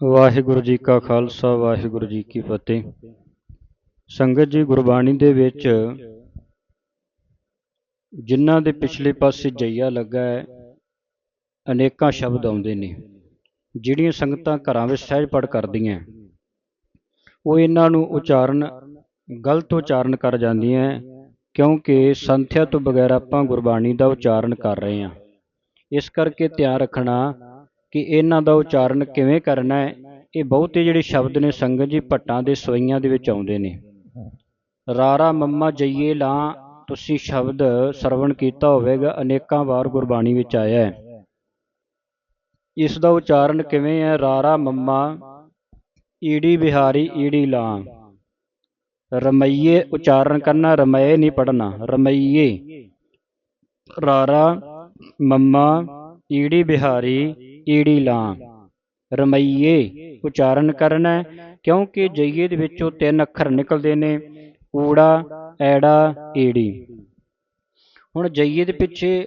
ਵਾਹਿਗੁਰੂ ਜੀ ਕਾ ਖਾਲਸਾ, ਵਾਹਿਗੁਰੂ ਜੀ ਕੀ ਫਤਿਹ। ਸੰਗਤ ਜੀ, ਗੁਰਬਾਣੀ ਦੇ ਵਿੱਚ ਜਿਨ੍ਹਾਂ ਦੇ ਪਿਛਲੇ ਪਾਸੇ ਜਈਆ ਲੱਗਾ ਹੈ, ਅਨੇਕਾਂ ਸ਼ਬਦ ਆਉਂਦੇ ਨੇ। ਜਿਹੜੀਆਂ ਸੰਗਤਾਂ ਘਰਾਂ ਵਿੱਚ ਸਹਿਜ ਪੜ ਕਰਦੀਆਂ ਉਹ ਇਹਨਾਂ ਨੂੰ ਉਚਾਰਨ, ਗਲਤ ਉਚਾਰਨ ਕਰ ਜਾਂਦੀਆਂ ਕਿਉਂਕਿ ਸੰਥਿਆ ਤੋਂ ਬਗੈਰ ਆਪਾਂ ਗੁਰਬਾਣੀ ਦਾ ਉਚਾਰਨ ਕਰ ਰਹੇ ਹਾਂ। ਇਸ ਕਰਕੇ ਧਿਆਨ ਰੱਖਣਾ ਕਿ ਇਹਨਾਂ ਦਾ ਉਚਾਰਨ ਕਿਵੇਂ ਕਰਨਾ ਹੈ, ਇਹ ਬਹੁਤੇ ਜਿਹੜੇ ਸ਼ਬਦ ਨੇ ਸੰਗਤ ਜੀ ਭੱਟਾਂ ਦੇ ਸਵਈਆਂ ਦੇ ਵਿੱਚ ਆਉਂਦੇ ਨੇ। ਰਾਰਾ ਮੰਮਾ ਜਈਏ ਲਾਂ ਤੁਸੀਂ ਸ਼ਬਦ ਸਰਵਣ ਕੀਤਾ ਹੋਵੇਗਾ, ਅਨੇਕਾਂ ਵਾਰ ਗੁਰਬਾਣੀ ਵਿੱਚ ਆਇਆ ਹੈ। ਇਸ ਦਾ ਉਚਾਰਨ ਕਿਵੇਂ ਹੈ? ਰਾਰਾ ਮੰਮਾ, ਈੜੀ ਬਿਹਾਰੀ ਈੜੀ ਲਾਂ ਰਮਈਏ ਉਚਾਰਨ ਕਰਨਾ ਰਮਏ ਨਹੀਂ ਪੜਨਾ ਰਮਈਏ। ਰਾਰਾ ਮੰਮਾ, ਈੜੀ ਬਿਹਾਰੀ ਈੜੀ ਲਾਂ ਰਮਈਏ ਉਚਾਰਨ ਕਰਨਾ ਕਿਉਂਕਿ ਜਈਏ ਦੇ ਵਿੱਚੋਂ ਤਿੰਨ ਅੱਖਰ ਨਿਕਲਦੇ ਨੇ ਊੜਾ ਐੜਾ ਈੜੀ। ਹੁਣ ਜਈਏ ਦੇ ਪਿੱਛੇ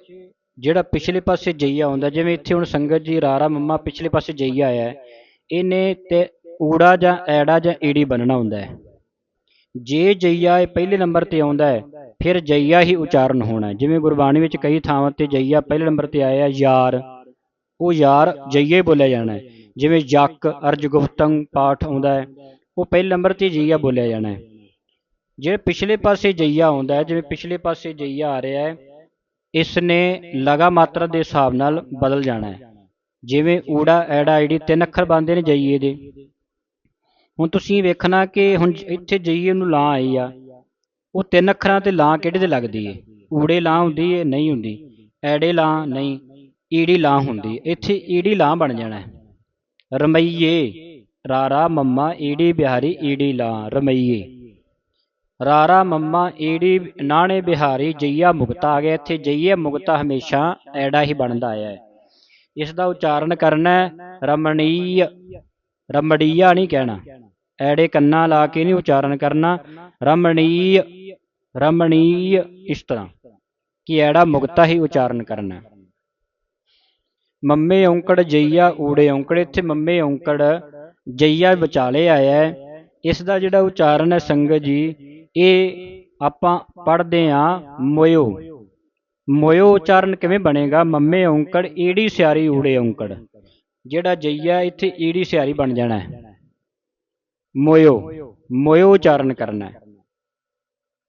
ਜਿਹੜਾ ਪਿਛਲੇ ਪਾਸੇ ਜਈਆ ਆਉਂਦਾ ਜਿਵੇਂ ਇੱਥੇ ਹੁਣ ਸੰਗਤ ਜੀ ਰਾਰਾ ਮੰਮਾ ਪਿਛਲੇ ਪਾਸੇ ਜਈਆ ਆਇਆ ਹੈ, ਇਹਨੇ ਤੇ ਊੜਾ ਜਾਂ ਐੜਾ ਜਾਂ ਈੜੀ ਬਣਨਾ ਹੁੰਦਾ ਹੈ। ਜੇ ਜਈਆ ਇਹ ਪਹਿਲੇ ਨੰਬਰ ਤੇ ਆਉਂਦਾ ਹੈ ਫਿਰ ਜਈਆ ਹੀ ਉਚਾਰਨ ਹੋਣਾ ਜਿਵੇਂ ਗੁਰਬਾਣੀ ਵਿੱਚ ਕਈ ਥਾਵਾਂ ਤੇ ਜਈਆ ਪਹਿਲੇ ਨੰਬਰ ਤੇ ਆਇਆ ਯਾਰ ਉਹ ਯਾਰ ਜਈਏ ਬੋਲਿਆ ਜਾਣਾ ਹੈ। ਜਿਵੇਂ ਜੱਕ ਅਰਜ ਪਾਠ ਆਉਂਦਾ ਹੈ, ਉਹ ਪਹਿਲੇ ਨੰਬਰ ਤੇ ਜਈਆ ਬੋਲਿਆ ਜਾਣਾ ਹੈ। ਜੇ ਪਿਛਲੇ ਪਾਸੇ ਜਈਆ ਆਉਂਦਾ ਹੈ, ਜਿਵੇਂ ਪਿਛਲੇ ਪਾਸੇ ਜਈਆ ਆ ਰਿਹਾ ਹੈ ਇਸ ਨੇ ਲਗਾ ਮਾਤਰਾ ਦੇ ਹਿਸਾਬ ਨਾਲ ਬਦਲ ਜਾਣਾ ਹੈ। ਜਿਵੇਂ ਊੜਾ ਐੜਾ ਈੜੀ ਤਿੰਨ ਅੱਖਰ ਬਣਦੇ ਨੇ ਜਈਏ ਦੇ। ਹੁਣ ਤੁਸੀਂ ਵੇਖਣਾ ਕਿ ਹੁਣ ਇੱਥੇ ਜਈਏ ਨੂੰ ਲਾਂ ਆਈ ਆ, ਉਹ ਤਿੰਨ ਅੱਖਰਾਂ ਤੇ ਲਾਂ ਕਿਹੜੇ ਤੇ ਲੱਗਦੀ ਏ? ਊੜੇ ਲਾਂ ਹੁੰਦੀ ਏ, ਨਹੀਂ ਹੁੰਦੀ। ਐੜੇ ਲਾਂ, ਨਹੀਂ। ਈੜੀ ਲਾਂ ਹੁੰਦੀ। ਇੱਥੇ ਈੜੀ ਲਾਂ ਬਣ ਜਾਣਾ ਰਮਈਏ, ਰਾਰਾ, ਮੰਮਾ, ਈੜੀ ਬਿਹਾਰੀ, ਈੜੀ ਲਾਂ ਰਮਈਏ। ਰਾਰਾ, ਮੰਮਾ, ਈੜੀ, ਨਾਣੇ ਬਿਹਾਰੀ, ਜਈਆ ਮੁਕਤਾ ਆ ਗਿਆ। ਇੱਥੇ ਜਈਆ ਮੁਕਤਾ ਹਮੇਸ਼ਾ ਐੜਾ ਹੀ ਬਣਦਾ ਆਇਆ ਹੈ। ਇਸ ਦਾ ਉਚਾਰਨ ਕਰਨਾ ਰਮਣੀਯ, ਰਮੜੀਆ ਨਹੀਂ ਕਹਿਣਾ। ਐੜੇ ਕੰਨਾਂ ਲਾ ਕੇ ਨਹੀਂ ਉਚਾਰਨ ਕਰਨਾ। ਰਮਣੀਯ ਰਮਣੀਯ ਇਸ ਤਰ੍ਹਾਂ ਕਿ ਐੜਾ ਮੁਕਤਾ ਹੀ ਉਚਾਰਨ ਕਰਨਾ ਮੰਮੇ ਔਂਕੜ ਜਈਆ ਊੜੇ ਔਂਕੜ, ਇੱਥੇ ਮੰਮੇ ਔਂਕੜ ਜਈਆ ਵਿਚਾਲੇ ਆਇਆ ਹੈ। ਇਸ ਦਾ ਜਿਹੜਾ ਉਚਾਰਨ ਹੈ ਸੰਗਤ ਜੀ, ਇਹ ਆਪਾਂ ਪੜ੍ਹਦੇ ਹਾਂ ਮੋਇਓ। ਮੋਇਓ ਉਚਾਰਨ ਕਿਵੇਂ ਬਣੇਗਾ? ਮੰਮੇ ਔਂਕੜ, ਈੜੀ ਸਿਆਰੀ ਊੜੇ ਔਂਕੜ। ਜਿਹੜਾ ਜਈਆ ਇੱਥੇ ਈੜੀ ਸਿਆਰੀ ਬਣ ਜਾਣਾ ਹੈ। ਮੋਇਓ ਮੋਇਓ ਉਚਾਰਨ ਕਰਨਾ ਹੈ।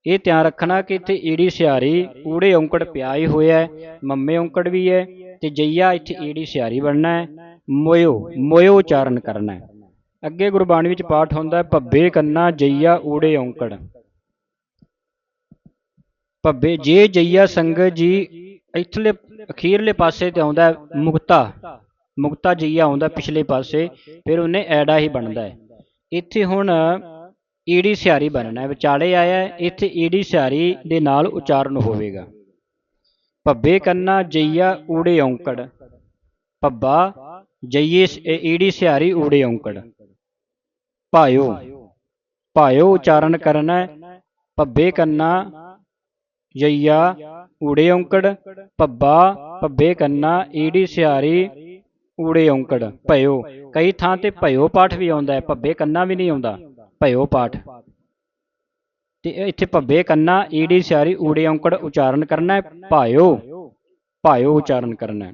ਇਹ ਧਿਆਨ ਰੱਖਣਾ ਕਿ ਇੱਥੇ ਈੜੀ ਸਿਆਰੀ, ਊੜੇ ਔਂਕੜ ਪਿਆ ਹੀ ਹੋਇਆ ਹੈ। ਮੰਮੇ ਔਂਕੜ ਵੀ ਹੈ ਤੇ ਜਈਆ ਇੱਥੇ ਈੜੀ ਸਿਆਰੀ ਬਣਨਾ ਹੈ ਮੋਇਓ ਮੋਇਓ ਉਚਾਰਨ ਕਰਨਾ ਹੈ। ਅੱਗੇ ਗੁਰਬਾਣੀ ਵਿੱਚ ਪਾਠ ਹੁੰਦਾ ਹੈ ਭੱਬੇ ਕੰਨਾ ਜਈਆ ਊੜੇ ਔਂਕੜ। ਭੱਬੇ ਜੇ ਜਈਆ ਸੰਗਤ ਜੀ ਇਥਲੇ ਅਖੀਰਲੇ ਪਾਸੇ ਤੇ ਆਉਂਦਾ ਮੁਕਤਾ। ਮੁਕਤਾ। ਜਈਆ ਆਉਂਦਾ ਪਿਛਲੇ ਪਾਸੇ ਫਿਰ ਉਹਨੇ ਐੜਾ ਹੀ ਬਣਦਾ ਹੈ। ਇੱਥੇ ਹੁਣ ਈੜੀ ਸਿਆਰੀ ਬਣਨਾ ਹੈ। ਵਿਚਾਲੇ ਆਇਆ ਇੱਥੇ ਈੜੀ ਸਿਆਰੀ ਦੇ ਨਾਲ ਉਚਾਰਨ ਹੋਵੇਗਾ। ਭੱਬੇ ਕੰਨਾ ਜਈਆ ਊੜੇ ਔਂਕੜ। ਭੱਬਾ ਜਈਏ ਸ- ਈੜੀ ਸਿਆਰੀ ਊੜੇ ਔਂਕੜ। ਭਾਇਓ ਭਾਇਓ ਉਚਾਰਨ ਕਰਨਾ। ਭੱਬੇ ਕੰਨਾ ਜਈਆ ਊੜੇ ਔਂਕੜ। ਭੱਬਾ ਭੱਬੇ ਕੰਨਾ ਈੜੀ ਸਿਆਰੀ ਊੜੇ ਔਂਕੜ। ਭਇਓ, ਕਈ ਥਾਂ ਤੇ ਭਇਓ ਪਾਠ ਵੀ ਆਉਂਦਾ ਹੈ। ਭੱਬੇ ਕੰਨਾ ਵੀ ਨਹੀਂ ਆਉਂਦਾ। ਭਇਓ ਪਾਠ। ਤੇ ਇੱਥੇ ਭੱਬੇ ਕੰਨਾ ਈੜੀ ਸਿਆਰੀ, ਊੜੇ ਔਂਕੜ ਉਚਾਰਨ ਕਰਨਾ ਹੈ, ਭਾਇਓ ਭਾਇਓ ਉਚਾਰਨ ਕਰਨਾ ਹੈ।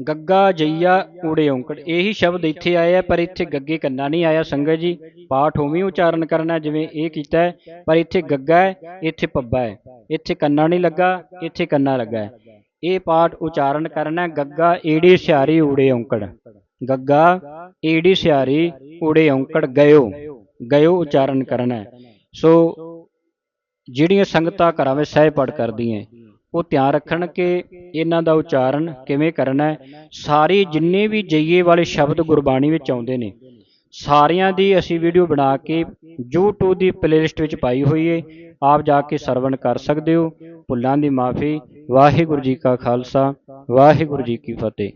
ਗੱਗਾ, ਜਈਆ, ਊੜੇ ਔਂਕੜ, ਇਹੀ ਸ਼ਬਦ ਇੱਥੇ ਆਇਆ ਪਰ ਇੱਥੇ ਗੱਗੇ ਕੰਨਾ ਨਹੀਂ ਆਇਆ, ਸੰਗਤ ਜੀ, ਪਾਠ ਉਵੇਂ ਉਚਾਰਨ ਕਰਨਾ ਜਿਵੇਂ ਇਹ ਕੀਤਾ ਹੈ, ਪਰ ਇੱਥੇ ਗੱਗਾ ਹੈ, ਇੱਥੇ ਭੱਬਾ ਹੈ, ਇੱਥੇ ਕੰਨਾ ਨਹੀਂ ਲੱਗਾ, ਇੱਥੇ ਕੰਨਾ ਲੱਗਾ ਹੈ। ਇਹ ਪਾਠ ਉਚਾਰਨ ਕਰਨਾ ਗੱਗਾ ਏੜੀ ਸਿਆਰੀ, ਊੜੇ ਔਂਕੜ। ਗੱਗਾ ਏੜੀ ਸਿਆਰੀ, ਊੜੇ ਔਂਕੜ, ਗਇਓ ਗਇਓ ਉਚਾਰਨ ਕਰਨਾ ਹੈ। ਸੋ ਜਿਹੜੀਆਂ ਸੰਗਤਾਂ ਘਰਾਂ ਵਿੱਚ ਸਹਿ ਪਾਠ ਕਰਦੀਆਂ ਉਹ ਧਿਆਨ ਰੱਖਣ ਕਿ ਇਹਨਾਂ ਦਾ ਉਚਾਰਨ ਕਿਵੇਂ ਕਰਨਾ ਹੈ। ਸਾਰੇ ਜਿੰਨੇ ਵੀ ਜਈਏ ਵਾਲੇ ਸ਼ਬਦ ਗੁਰਬਾਣੀ ਵਿੱਚ ਆਉਂਦੇ ਨੇ ਸਾਰਿਆਂ ਦੀ ਅਸੀਂ ਵੀਡੀਓ ਬਣਾ ਕੇ YouTube ਦੀ ਪਲੇਲਿਸਟ ਵਿੱਚ ਪਾਈ ਹੋਈ ਹੈ ਆਪ ਜਾ ਕੇ ਸਰਵਣ ਕਰ ਸਕਦੇ ਹੋ। ਭੁੱਲਾਂ ਦੀ ਮਾਫੀ। ਵਾਹਿਗੁਰੂ ਜੀ ਕਾ ਖਾਲਸਾ। ਵਾਹਿਗੁਰੂ ਜੀ ਕੀ ਫਤਿਹ।